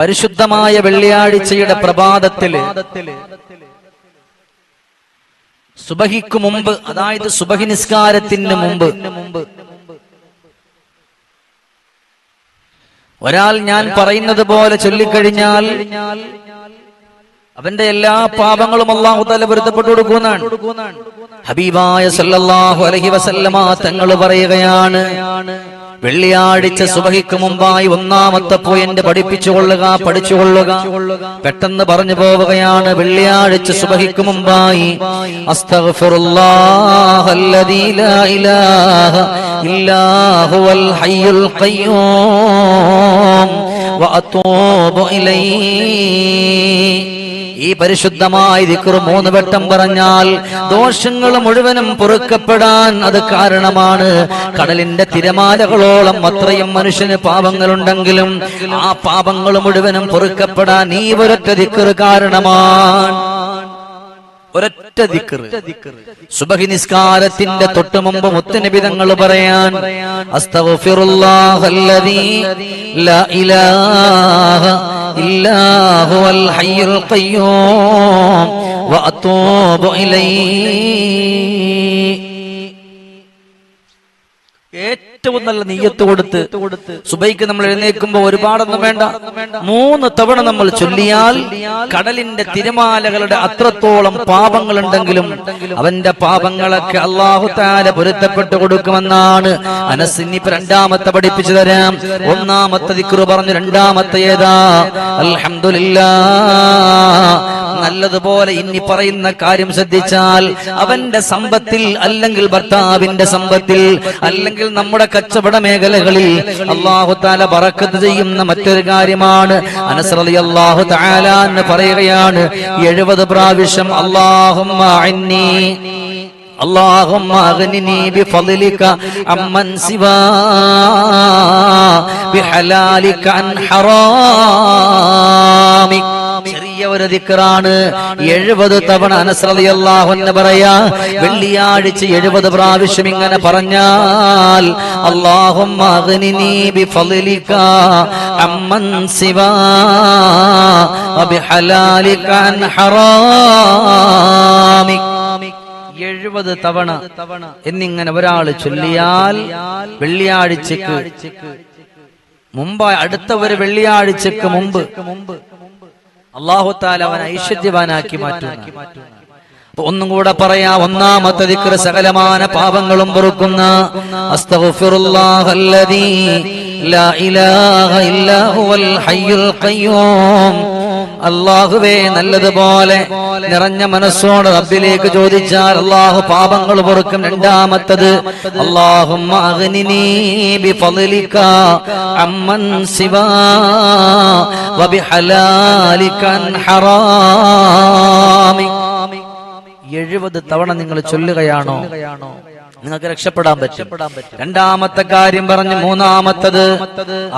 പരിശുദ്ധമായ വെള്ളിയാഴ്ചയുടെ പ്രഭാതത്തിൽ സുബഹിക്കു മുമ്പ് അതായത് സുബഹി നിസ്കാരത്തിന് മുമ്പ് ഒരാൾ ഞാൻ പറയുന്നത് പോലെ ചൊല്ലിക്കഴിഞ്ഞാൽ അവന്റെ എല്ലാ പാപങ്ങളും അള്ളാഹു തല പൊരുത്തപ്പെട്ടു കൊടുക്കുന്നതാണ് ഹബീബായ സല്ലാഹു അലഹി വസല്ലമ തങ്ങൾ പറയുകയാണ് വെള്ളിയാഴ്ച സുബഹിക്ക് മുമ്പായി ഒന്നാമത്തെ പോയിന്റ് പഠിപ്പിച്ചുകൊള്ളുക പഠിച്ചുകൊള്ളുക. പെട്ടെന്ന് പറഞ്ഞു പോവുകയാണ് വെള്ളിയാഴ്ച സുബഹിക്ക് മുമ്പായി. അസ്തഗ്ഫിറുല്ലാഹല്ലദീ ഈ പരിശുദ്ധമായ ദിക്ർ മൂന്ന് വട്ടം പറഞ്ഞാൽ ദോഷങ്ങൾ മുഴുവനും പൊറുക്കപ്പെടാൻ അത് കാരണമാണ്. കടലിന്റെ തിരമാലകളോളം അത്രയും മനുഷ്യന് പാപങ്ങളുണ്ടെങ്കിലും ആ പാപങ്ങൾ മുഴുവനും പൊറുക്കപ്പെടാൻ ഈ ഒരൊറ്റ ദിക്ർ കാരണമാണ്. ഒരൊറ്റ സുബഹി നിസ്കാരത്തിന്റെ തൊട്ടു മുമ്പ് മുത്തനബിതങ്ങൾ പറയാൻ അസ്തഗ്ഫിറുല്ലാഹല്ലദീ ലാ ഇലാഹ ഇല്ലാ ഹയ്യുൽ ഖയ്യൂം ഇലൈഹി ഏറ്റവും നല്ല നീയത്ത് കൊടുത്ത് സുബൈക്ക് നമ്മൾ എഴുന്നേൽക്കുമ്പോൾ ഒരുപാടൊന്നും വേണ്ട. മൂന്ന് തവണ നമ്മൾ ചൊല്ലിയാൽ കടലിന്റെ തിരമാലകളുടെ അത്രത്തോളം പാപങ്ങൾ ഉണ്ടെങ്കിലും അവന്റെ പാപങ്ങളൊക്കെ അള്ളാഹു താല പൊരുത്തപ്പെട്ടു കൊടുക്കുമെന്നാണ് അനസിനിപ്പ് രണ്ടാമത്തെ പഠിപ്പിച്ചു തരാം. ഒന്നാമത്തെ ദിക്റ് പറഞ്ഞു രണ്ടാമത്തെ ഏതാ? അൽഹംദുലില്ലാ. നല്ലതുപോലെ ഇനി പറയുന്ന കാര്യം ശ്രദ്ധിച്ചാൽ അവന്റെ സമ്പത്തിൽ അല്ലെങ്കിൽ ഭർത്താവിന്റെ സമ്പത്തിൽ അല്ലെങ്കിൽ നമ്മുടെ കച്ചവട മേഖലകളിൽ അള്ളാഹു താല പറക്കത്ത് ചെയ്യുന്ന മറ്റൊരു കാര്യമാണ് അനസ്രലി അള്ളാഹു താല എന്ന് പറയുകയാണ് എഴുപത് പ്രാവശ്യം അള്ളാഹുമ്മ അന്നി اللهم اغنني بفضلك عمن سوى بحلالك عن حرامك ചെറിയ ഒരു ദിക്കറാണ് എഴുപത് തവണ അനസ്രതിയല്ലാഹു എന്ന് പറയാ വെള്ളിയാഴ്ച എഴുപത് പ്രാവശ്യം ഇങ്ങനെ പറഞ്ഞാൽ അള്ളാഹും എഴുപത് തവണ എന്നിങ്ങനെ ഒരാൾ ചൊല്ലിയാൽ വെള്ളിയാഴ്ചക്ക് മുമ്പ് അടുത്ത ഒരു വെള്ളിയാഴ്ചക്ക് മുമ്പ് മുമ്പ് അള്ളാഹുത്താൽ അവൻ ഐശ്വര്യവാനാക്കി മാറ്റുന്നു. ഒന്നും കൂടെ പറയാ ഒന്നാമത്തെ ദിക്ർ സകലമാന പാപങ്ങളും പൊറുക്കുന്ന അസ്തഗ്ഫിറുല്ലാഹല്ലദീ ലാ ഇലാഹ ഇല്ലാ ഹുവൽ ഹയ്യുൽ ഖയ്യൂം. അള്ളാഹുവേ നല്ലതുപോലെ നിറഞ്ഞ മനസ്സോട് റബ്ബിലേക്ക് ചോദിച്ചാൽ അള്ളാഹു പാപങ്ങൾ പൊറുക്കും രണ്ടാമത്തത്. അള്ളാഹും എഴുപത് തവണ നിങ്ങൾ ചൊല്ലുകയാണോ? നിങ്ങൾക്ക് രക്ഷപ്പെടാൻ പറ്റും. രണ്ടാമത്തെ കാര്യം പറഞ്ഞു മൂന്നാമത്തത്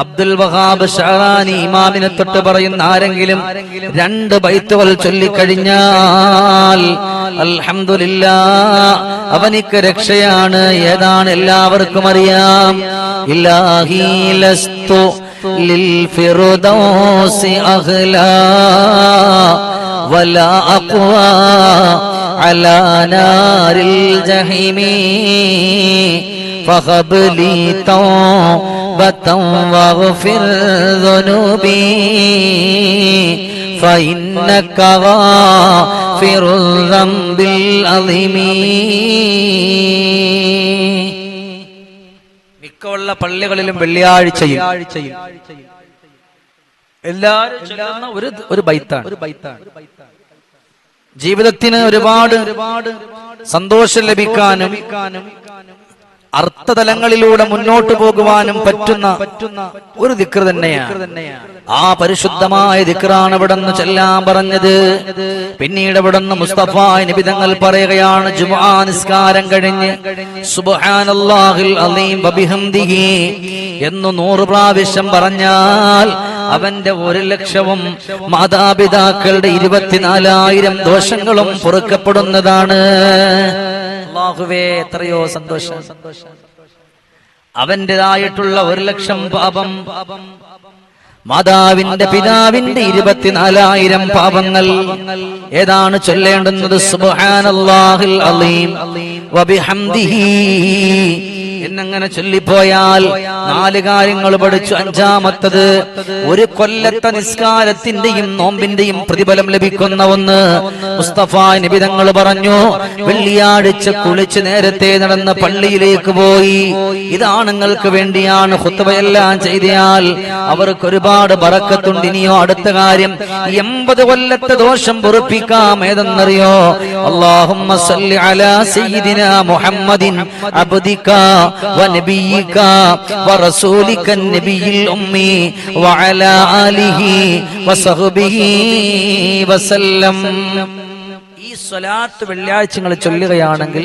അബ്ദുൽ വഹാബ് ഷഹറാനി ഇമാമിനെ തൊട്ട് പറയുന്ന ആരെങ്കിലും രണ്ട് ബൈത്തുകൾ ചൊല്ലിക്കഴിഞ്ഞാൽ അൽഹംദുലില്ല അവനിക്ക് രക്ഷയാണ്. ഏതാണ് എല്ലാവർക്കും അറിയാം? ഇല്ലാഹി للفردوس أغلى ولا أقوى على نار الجحيم. فخب لي توبة واغفر ذنوبي. فإنك غافر الذنب العظيم. മിക്കുള്ള പള്ളികളിലും വെള്ളിയാഴ്ചയിൽ എല്ലാവരും ചൊല്ലുന്ന ഒരു ഒരു ബൈത്താണ്. ഒരു ബൈത്താണ്. ജീവിതത്തിന് ഒരുപാട് ഒരുപാട് സന്തോഷം ലഭിക്കാനും അർത്ഥതലങ്ങളിലൂടെ മുന്നോട്ട് പോകുവാനും പറ്റുന്ന ഒരു ദിക്ർ തന്നെയാണ്. ആ പരിശുദ്ധമായ ദിക്റാണ് ഇവിടെ നിന്ന് ചെല്ലാൻ പറഞ്ഞത്. പിന്നീട് ഇവിടെ നിന്ന് മുസ്തഫ നിബിതങ്ങൾ പറയുകയാണ് ജുമാ നിസ്കാരം കഴിഞ്ഞ് സുബ്ഹാനല്ലാഹിൽ അലീം എന്ന് നൂറ് പ്രാവശ്യം പറഞ്ഞാൽ അവന്റെ ഒരു ലക്ഷവും മാതാപിതാക്കളുടെ ഇരുപത്തിനാലായിരം ദോഷങ്ങളും പൊറുക്കപ്പെടുന്നതാണ്. അള്ളാഹുവേ എത്രയോ സന്തോഷം. അവന്റേതായിട്ടുള്ള ഒരു ലക്ഷം പാപം. മാതാവിന്റെ പിതാവിന്റെ ഇരുപത്തിനാലായിരം പാപങ്ങൾ. ഏതാണ് ചൊല്ലേണ്ടുന്നത്? സുബ്ഹാനല്ലാഹിൽ അലീം. വബിഹംദിഹി എന്നങ്ങനെ ചൊല്ലിപ്പോയാൽ നാല് കാര്യങ്ങൾ പഠിച്ചു അഞ്ചാമത്തത് ഒരു കൊല്ലത്തെ നിസ്കാരത്തിന്റെയും നോമ്പിന്റെയും പ്രതിഫലം ലഭിക്കുന്ന ഒന്ന്. മുസ്തഫ നിബിതങ്ങൾ പറഞ്ഞു വെള്ളിയാഴ്ച കുളിച്ച് നേരത്തെ നടന്ന പള്ളിയിലേക്ക് പോയി. ഇത് ആണുങ്ങൾക്ക് വേണ്ടിയാണ് ഹുത്തവയെല്ലാം ചെയ്താൽ അവർക്ക് ഒരുപാട് പറക്കത്തുണ്ട് ഇനിയോ അടുത്ത കാര്യം എൺപത് കൊല്ലത്തെ ദോഷം പൊറുപ്പിക്കാം ഏതെന്നറിയോ? അള്ളാഹുമ്മ മുഹമ്മദിൻ അബ്ദിക ونبيك ورسولك النبي الأمي وعلى آله وصحبه وسلم ഈ സ്വലാത്ത് വെള്ളിയാഴ്ചകൾ ചൊല്ലുകയാണെങ്കിൽ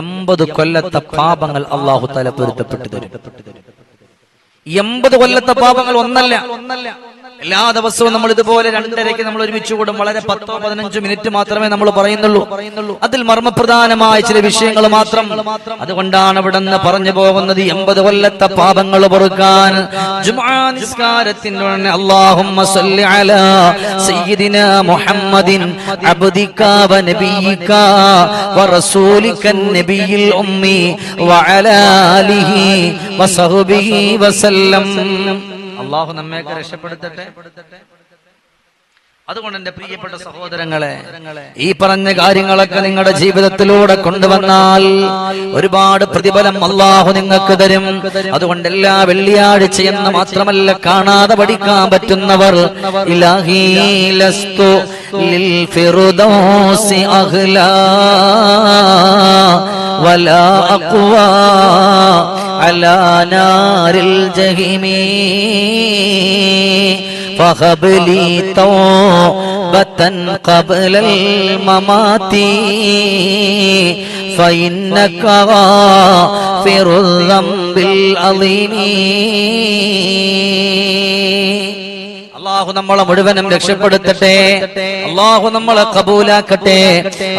എൺപത് കൊല്ലത്തെ പാപങ്ങൾ അള്ളാഹു തല പൊരുത്തപ്പെട്ടു തരും എൺപത് കൊല്ലത്തെ പാപങ്ങൾ ഒന്നല്ല എല്ലാ ദിവസവും നമ്മൾ ഇതുപോലെ രണ്ടരയ്ക്ക് നമ്മൾ ഒരുമിച്ച് കൂടും. വളരെ പത്തോ പതിനഞ്ചോ മിനിറ്റ് മാത്രമേ നമ്മൾ പറയുന്നുള്ളൂ. അതിൽ മർമ്മപ്രധാനമായ ചില വിഷയങ്ങൾ മാത്രം. അതുകൊണ്ടാണ് ഇവിടെ നിന്ന് പറഞ്ഞു പോകുന്നത് എൺപത് കൊല്ലത്തെ പാപങ്ങൾ പൊറുക്കാൻ. നിസ്കാരത്തിന്റെ സയ്യിദിന മുഹമ്മദിൻ നബിയിൽ ഉമ്മി വഅലാലിഹി അലാ ആലിഹി വ സഹ്ബിഹി വസല്ലം. അള്ളാഹു നമ്മയൊക്കെ രക്ഷപ്പെടുത്തട്ടെ? അതുകൊണ്ട് എന്റെ പ്രിയപ്പെട്ട സഹോദരങ്ങളെ ഈ പറഞ്ഞ കാര്യങ്ങളൊക്കെ നിങ്ങളുടെ ജീവിതത്തിലൂടെ കൊണ്ടുവന്നാൽ ഒരുപാട് പ്രതിഫലം അള്ളാഹു നിങ്ങൾക്ക് തരും. അതുകൊണ്ട് എല്ലാ വെള്ളിയാഴ്ച എന്ന് മാത്രമല്ല കാണാതെ പഠിക്കാൻ പറ്റുന്നവർ ഇലാഹി ലസ്തു ലിൽ ഫിറുദൗസി അഹ്ലാ വലാ അഖ്വാ على نار الجحيم. فهب لي توبة قبل الممات. فإنك غافر الذنب العظيم. അള്ളാഹു നമ്മളെ മുഴുവനും രക്ഷപ്പെടുത്തട്ടെ. അള്ളാഹു നമ്മളെ കബൂലാക്കട്ടെ.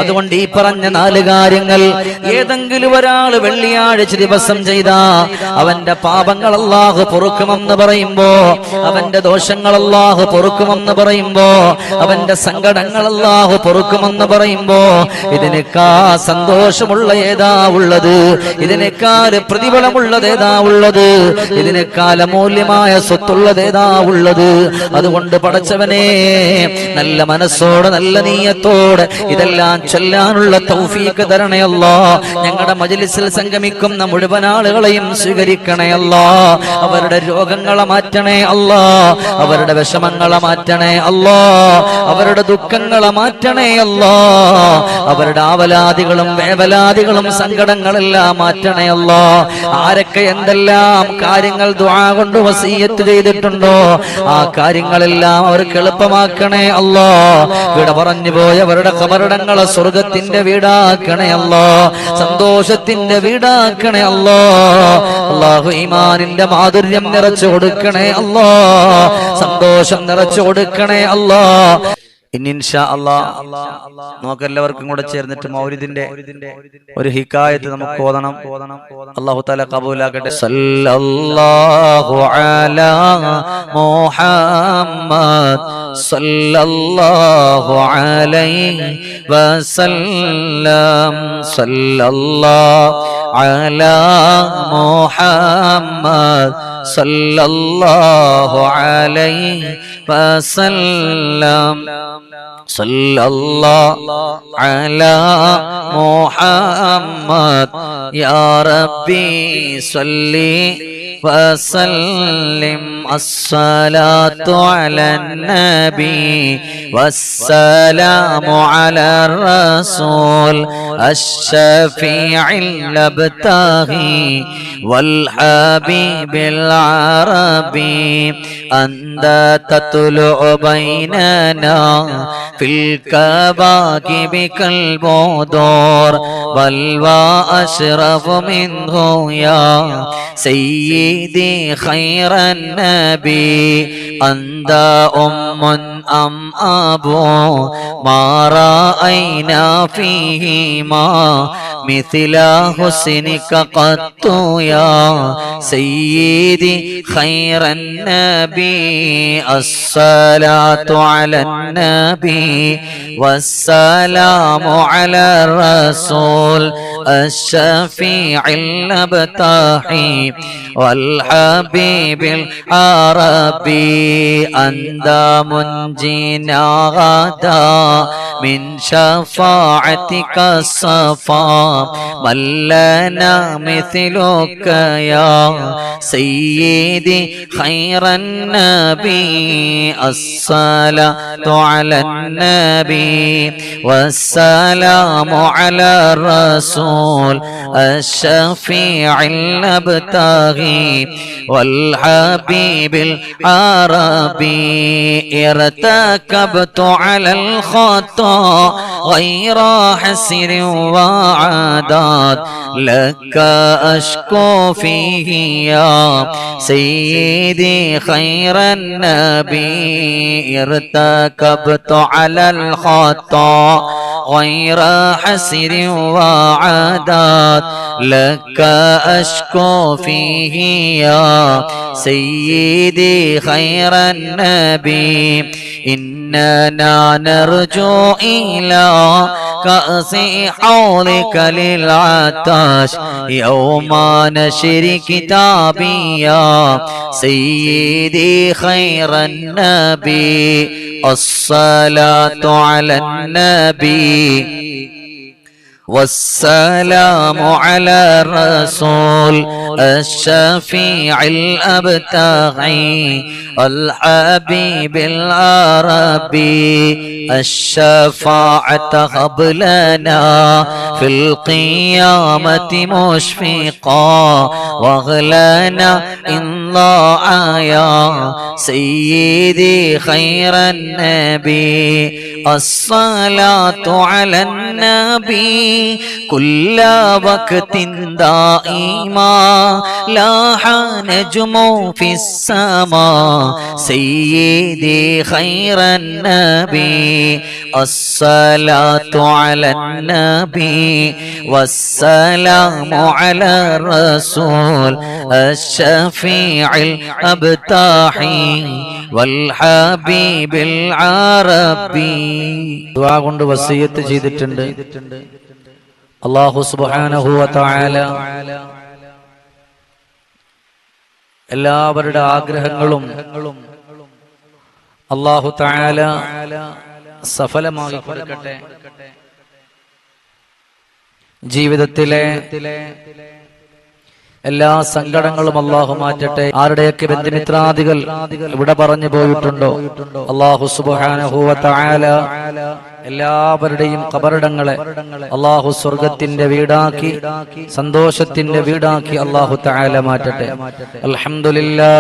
അതുകൊണ്ട് ഈ പറഞ്ഞ നാല് കാര്യങ്ങൾ ഏതെങ്കിലും ഒരാൾ വെള്ളിയാഴ്ച ദിവസം ചെയ്ത അവന്റെ പാപങ്ങൾ അള്ളാഹു പൊറുക്കുമെന്ന് പറയുമ്പോ അവന്റെ ദോഷങ്ങൾ അള്ളാഹു പൊറുക്കുമെന്ന് പറയുമ്പോ അവന്റെ സങ്കടങ്ങൾ അള്ളാഹു പൊറുക്കുമെന്ന് പറയുമ്പോ ഇതിനേക്കാ സന്തോഷമുള്ള ഏതാ ഉള്ളത്? ഇതിനേക്കാൾ പ്രതിഫലമുള്ളത് ഏതാ ഉള്ളത്? ഇതിനേക്കാൾ അമൂല്യമായ സ്വത്തുള്ളത് ഏതാ ഉള്ളത്? അതുകൊണ്ട് പടച്ചവനെ നല്ല മനസ്സോടെ നല്ല നീയത്തോടെ ഇതെല്ലാം ചൊല്ലാനുള്ള തൗഫീക്ക് തരണയല്ലോ ഞങ്ങളുടെ മജലിസിൽ സംഗമിക്കുന്ന മുഴുവൻ ആളുകളെയും സ്വീകരിക്കണയല്ലോ അവരുടെ രോഗങ്ങളെ മാറ്റണേ അല്ലോ. അവരുടെ വിഷമങ്ങളെ മാറ്റണേ അല്ലോ. അവരുടെ ദുഃഖങ്ങളെ മാറ്റണേ അല്ലോ. അവരുടെ ആവലാദികളും വേവലാദികളും സങ്കടങ്ങളെല്ലാം മാറ്റണേ ആരൊക്കെ എന്തെല്ലാം കാര്യങ്ങൾ ദ്വാ കൊണ്ട് വസീയത്ത് ചെയ്തിട്ടുണ്ടോ? ആ കാര്യങ്ങളെല്ലാം അവർക്ക് എളുപ്പമാക്കണേ അല്ലോ. വിട പറഞ്ഞു പോയവരുടെ കബറിടങ്ങളെ സ്വർഗത്തിന്റെ വീടാക്കണേ അല്ലോ. സന്തോഷത്തിന്റെ വീടാക്കണേ അല്ലോ. അള്ളാഹു ഈമാനിന്റെ മാധുര്യം നിറച്ചു കൊടുക്കണേ അല്ലോ. സന്തോഷം നിറച്ചു കൊടുക്കണേ അല്ലോ. ഇനി ഇൻഷാ അല്ലാ നമുക്ക് എല്ലാവർക്കും കൂടെ ചേർന്നിട്ട് മൗരിദിന്റെ ഒരു ഹിക്കായത്ത് നമുക്ക് ഓതണം. അള്ളാഹു താല കബൂലാക്കട്ടെ. സല്ലല്ലാഹു മുഹമ്മദ് സല്ലല്ലാഹു അലൈഹി വസല്ലം. അലാ മുഹമ്മദ് صلى الله عليه وسلم. صلى الله على محمد. يا ربي صلي وسلم. الصلاة على النبي والسلام على الرسول الشفيع المبتغي والحبيب العظيم. العربي أنت تطلع بيننا في الكواكب كالبدور بل وأشرف منه يا سيدي خير النبي أنت أم أم أبو ما رأينا فيهما مثل حسنك قط يا سيدي خير النبي الصلاة على النبي والسلام على الرسول. الشفيع الأبتاحي والحبيب العربي أنت منجينا غدا من شفاعتك الصفا من لنا مثلك يا سيدي خير النبي الصلاة على النبي والسلام على الرسول الشفيع الأبتغي والحبيب العربي ارتكبت على الخطأ غير حسر وعادات لك أشكو فيه يا سيدي خير النبي. ارتكبت على الخطأ غير حسر وعادات. لك أشكو فيه يا سيدي خير النبي. إننا نرجو إلى كأس حوضك للعطاش. يوم نشر كتابي يا سيدي خير النبي. الصلاة على النبي والسلام على الرسول الشفيع الأبتغي الحبيب العربي الشفاعة هب لنا في القيامة مشفقا واغلنا إن ضاع يا سيدي خير النبي. الصلاة على النبي. كل وقت دائما لاح نجم في السماء. سيدي خير النبي. الصلاة على النبي. والسلام على الرسول. الشفيع الأبتاحي والحبيب العربي ദുആ കൊണ്ട് വസീയത്ത് ചെയ്തിട്ടുണ്ട് അല്ലാഹു സുബ്ഹാനഹു വ തആല എല്ലാവരുടെ ആഗ്രഹങ്ങളും അല്ലാഹു തആല സഫലമാക്കി കൊടുക്കട്ടെ ജീവിതത്തിലെ എല്ലാ സങ്കടങ്ങളും അള്ളാഹു മാറ്റട്ടെ. ആരുടെയൊക്കെ ബന്ധുമിത്രാദികൾ ഇവിടെ പറഞ്ഞു പോയിട്ടുണ്ടോ? അള്ളാഹു സുബാനഹുവ എല്ലാവരുടെയും കബറിടങ്ങളെ അള്ളാഹു സ്വർഗത്തിന്റെ വീടാക്കി സന്തോഷത്തിന്റെ വീടാക്കി അള്ളാഹു തആല മാറ്റട്ടെ അൽഹംദുലില്ലാ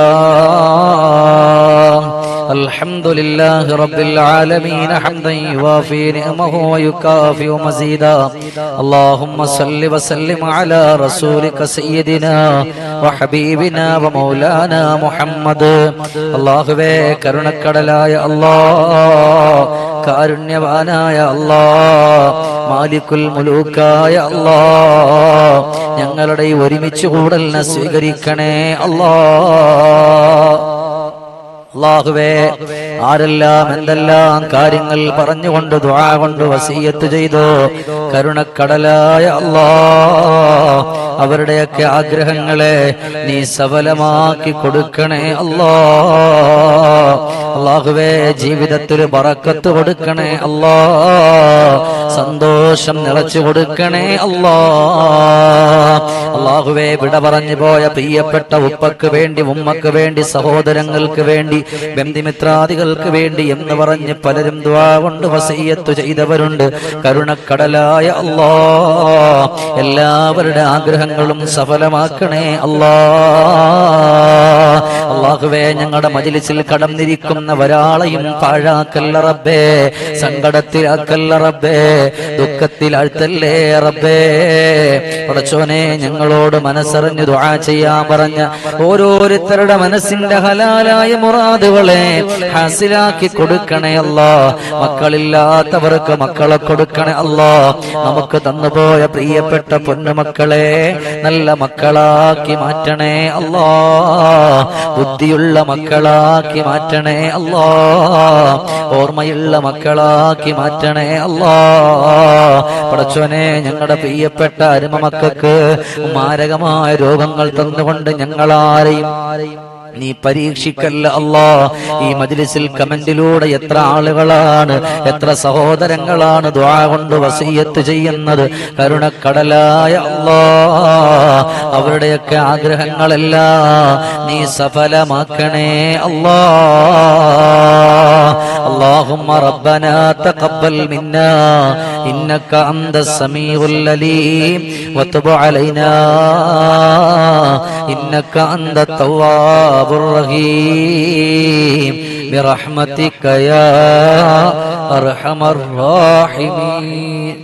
الحمد لله رب العالمين حمدا يوافي نعمه ويكافئ مزيدا اللهم صل وسلم على رسولك سيدنا وحبيبنا ومولانا محمد അള്ളാഹുവേ കരുണക്കടലായ അല്ലാ കാരുണ്യവാനായ അല്ലാ മാലിക്കുൽ മുലൂക്കായ അല്ലാ ഞങ്ങളുടെ ഈ ഒരുമിച്ച് കൂടലിനെ സ്വീകരിക്കണേ അല്ലാ. അള്ളാഹുവേ ആരെല്ലാം എന്തെല്ലാം കാര്യങ്ങൾ പറഞ്ഞുകൊണ്ട് ദ്വാ കൊണ്ട് വസീയത്ത് ചെയ്തു കരുണക്കടലായ അല്ലാ. അവരുടെയൊക്കെ ആഗ്രഹങ്ങളെ നീ സഫലമാക്കി കൊടുക്കണേ അല്ലോ. അള്ളാഹുവേ ജീവിതത്തിൽ പറക്കത്ത് കൊടുക്കണേ അല്ലോ. സന്തോഷം നിറച്ചു കൊടുക്കണേ അല്ലോ. അള്ളാഹുവേ വിട പറഞ്ഞു പോയ പ്രിയപ്പെട്ട ഉപ്പക്ക് വേണ്ടി ഉമ്മക്ക് വേണ്ടി സഹോദരങ്ങൾക്ക് വേണ്ടി ബന്ധിമിത്രാദികൾക്ക് വേണ്ടി എന്ന് പറഞ്ഞ് പലരും ദ്വാ കൊണ്ട് വസയ്യത്തു ചെയ്തവരുണ്ട്. കരുണക്കടലായ അല്ലോ. എല്ലാവരുടെ ആഗ്രഹങ്ങളും സഫലമാക്കണേ അല്ലാ. അള്ളാഹുവേ ഞങ്ങളുടെ മജിലിസിൽ കടന്നിരിക്കുന്ന ഒരാളെയും പാഴാക്കല്ല റബ്ബേ. സങ്കടത്തിലാക്കല്ല റബ്ബേ. ദുഃഖത്തിലാഴ്ത്തല്ലേ റബ്ബേ. പടച്ചോനെ ഞങ്ങളോട് മനസ്സറിഞ്ഞു ദുആ ചെയ്യാൻ പറഞ്ഞ ഓരോരുത്തരുടെ മനസ്സിന്റെ ഹലാലായ മുറാദുകളെ ഹാസിലാക്കി കൊടുക്കണേ അല്ലാ. മക്കളില്ലാത്തവർക്ക് മക്കളെ കൊടുക്കണേ അല്ലാ. നമുക്ക് തന്നുപോയ പ്രിയപ്പെട്ട പൊന്നുമക്കളെ നല്ല മക്കളാക്കി മാറ്റണേ അല്ലാ. ബുദ്ധിയുള്ള മക്കളാക്കി മാറ്റണേ അല്ലാ. ഓർമ്മയുള്ള മക്കളാക്കി മാറ്റണേ അല്ലാ. പടച്ചോനെ ഞങ്ങളുടെ പ്രിയപ്പെട്ട അരുമ മക്കൾക്ക് മാരകമായ രോഗങ്ങൾ തന്നുകൊണ്ട് ഞങ്ങളാരെയും നീ പരീക്ഷിക്കല്ല അല്ലാ ഈ മജ്ലിസിൽ കമന്റിലൂടെ എത്ര ആളുകളാണ് എത്ര സഹോദരങ്ങളാണ് ദ്വാ കൊണ്ട് വസീയത്ത് ചെയ്യുന്നത് കരുണക്കടലായ അല്ലാ അവരുടെയൊക്കെ ആഗ്രഹങ്ങളെല്ലാം നീ സഫലമാക്കണേ അല്ലാ اللهم ربنا تقبل منا إنك أنت السميع العليم وتب علينا إنك أنت التواب الرحيم برحمتك يا أرحم الراحمين